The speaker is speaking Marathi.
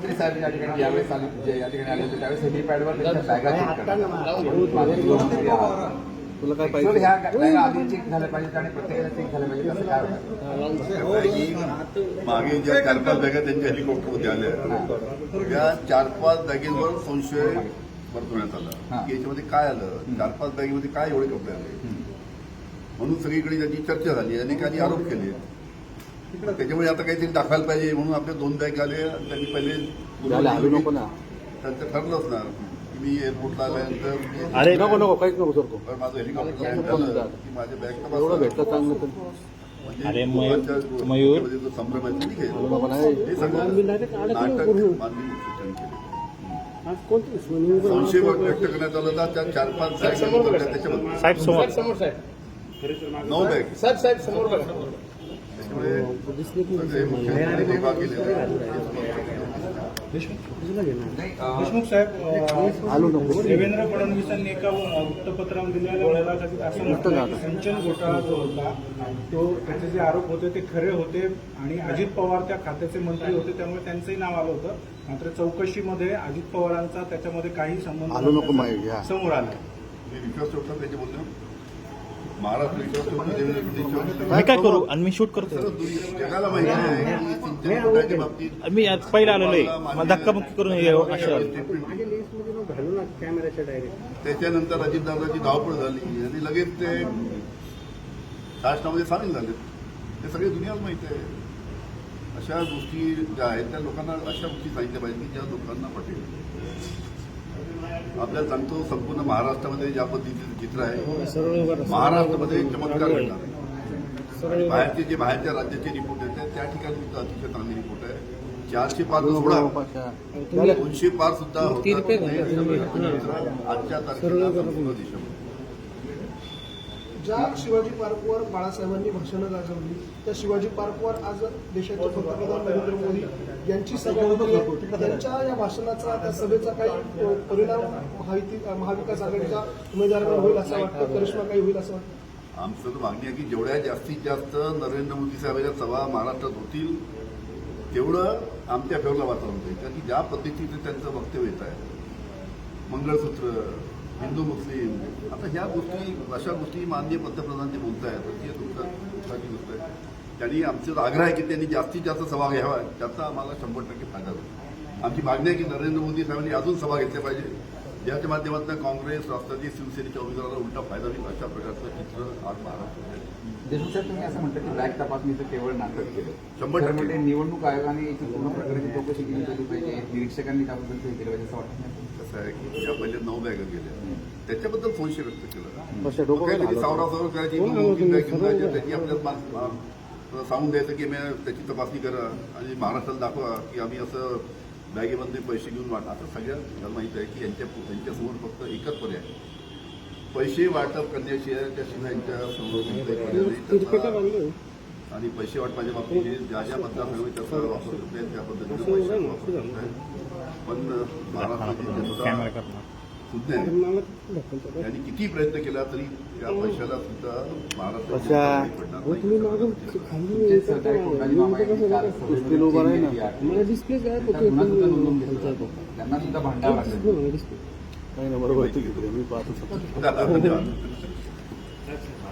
मंत्री साहेब या ठिकाणी आले जे या ठिकाणी आले होते त्यावेळेस हेलिपॅडवर त्यांच्या बॅगा चेक. तुला काय पाहिजे? ह्या बॅगा आधी चेक झाल्या पाहिजेत आणि प्रत्येकाला चेक झाल्या पाहिजेत. असं काय मागे ज्या चार पाच बॅगा त्यांच्या हेलिकॉप्टरमध्ये आल्या. त्या चार पाच बॅगेवर संशय वर्तवण्यात आला. की याच्यामध्ये काय आलं? चार पाच बॅगेमध्ये काय एवढे कपडे आले? म्हणून सगळीकडे त्याची चर्चा झाली अनेकांनी आरोप केले. त्याच्यामुळे आता काहीतरी दाखवायला पाहिजे म्हणून आपले दोन बॅग आले. त्यांनी पहिले ना. त्यांचं ठरलं असणार की मी एअरपोर्टला आल्यानंतर अरे नको नको काहीच नको सर तर माझं हेलिकॉप्टर. की माझ्या बॅग एवढं भेटलं चांगलं मयूर- संशय व्यक्त करण्यात आला होता त्या चार पाच होत्या त्याच्यामध्ये नऊ बॅग. साहेब साहेब समोर देशमुख साहेब देवेंद्र फडणवीसांनी एका वृत्तपत्रावर दिलेल्या सिंचन घोटाळा जो होता तो त्याचे जे आरोप होते ते खरे होते आणि अजित पवार त्या खात्याचे मंत्री होते त्यामुळे त्यांचंही नाव आलं होतं. मात्र चौकशीमध्ये अजित पवारांचा त्याच्यामध्ये काही संबंध समोर आलं. मी विश्वास ठेवतो मी काय करू? आणि मी शूट करतो. जगाला माहिती मी आज पहिला आलेलो आहे. मला धक्काबुक्की करून हो, असं आलं. त्याच्यानंतर अजितदादाची धावपळ झाली. आणि लगेच ते राष्ट्रामध्ये सामील झाले. ते सगळे दुनियाला माहिती आहे. अशा गोष्टी ज्या आहेत त्या लोकांना अशा गोष्टी सांगितल्या पाहिजे की ज्या लोकांना पटेल. आपल्याला सांगतो संपूर्ण महाराष्ट्रामध्ये ज्या पद्धतीचं चित्र आहे महाराष्ट्रामध्ये चमत्कार घडणार आहे. बाहेरचे जे बाहेरच्या राज्याचे रिपोर्ट आहेत त्या ठिकाणी सुद्धा अतिशय चांगले रिपोर्ट आहे चारशे पाच नको पाशा. दोनशे पार सुद्धा. आजच्या तारखेला संपूर्ण देशामध्ये ज्या शिवाजी पार्कवर बाळासाहेबांनी भाषणं गाजवली त्या शिवाजी पार्कवर आज देशाचे पंतप्रधान नरेंद्र मोदी यांची सभा होती. त्यांच्या या भाषणाचा त्या सभेचा काही परिणाम महायुती महाविकास आघाडीच्या उमेदवारांवर होईल असं वाटतं? करिश्मा काही होईल असं वाटतं? आमचं तर मागणी आहे की जेवढ्या जास्तीत जास्त नरेंद्र मोदी साहेबांच्या सभा महाराष्ट्रात होतील तेवढं आमच्या फेवरला वातावरण होईल. कारण की ज्या पद्धतीचं त्यांचं वक्तव्य येत आहे मंगळसूत्र हिंदू मुस्लिम. आता ह्या गोष्टी अशा गोष्टी माननीय पंतप्रधान जे बोलत आहेत ती दुःखाची गोष्ट आहे. त्यांनी आमचा आग्रह आहे की त्यांनी जास्तीत जास्त सभा घ्यावा. त्याचा आम्हाला शंभर टक्के फायदा होईल. आमची मागणी आहे की नरेंद्र मोदी साहेबांनी अजून सभा घेतल्या पाहिजे. ज्याच्या माध्यमातून काँग्रेस राष्ट्रवादी शिवसेनेच्या उमेदवाराला उलटा फायदा होईल अशा प्रकारचं चित्र आज महाराष्ट्रात आहे. देशमुख साहेब तुम्ही असं म्हणता की बॅग तपासणीचं केवळ नाटक केलं. शंभर टक्के. म्हणजे निवडणूक आयोगाने पूर्ण प्रकारची चौकशी केली पाहिजे निरीक्षकांनी त्याबद्दल केलं पाहिजे असं वाटत नाही. कसं आहे की ज्या पहिले नऊ बॅगा गेल्या त्याच्याबद्दल संशय व्यक्त केला. हलवतं? सावरासावर करायची त्याची आपल्याला सांगून द्यायचं की मी त्याची तपासणी करा आणि महाराष्ट्राला दाखवा की आम्ही असं बॅगेमध्ये पैसे घेऊन वाटा. आता सगळ्यांना माहीत आहे की यांच्या त्यांच्यासमोर फक्त एकच पर्याय. पैसे वाटप करण्याशिवाय त्याशिवाय यांच्या समोर आणि पैसे वाटपाच्या बाबतीत हे ज्या ज्या मतदारसंघात त्याचा वापर करता त्या पद्धतीने पैसे. पण महाराष्ट्राची जनता सुज्ञ आहे. यांनी किती प्रयत्न केला तरी त्या पैशाला सुद्धा महाराष्ट्राची घेतला? जातो. त्यांना सुद्धा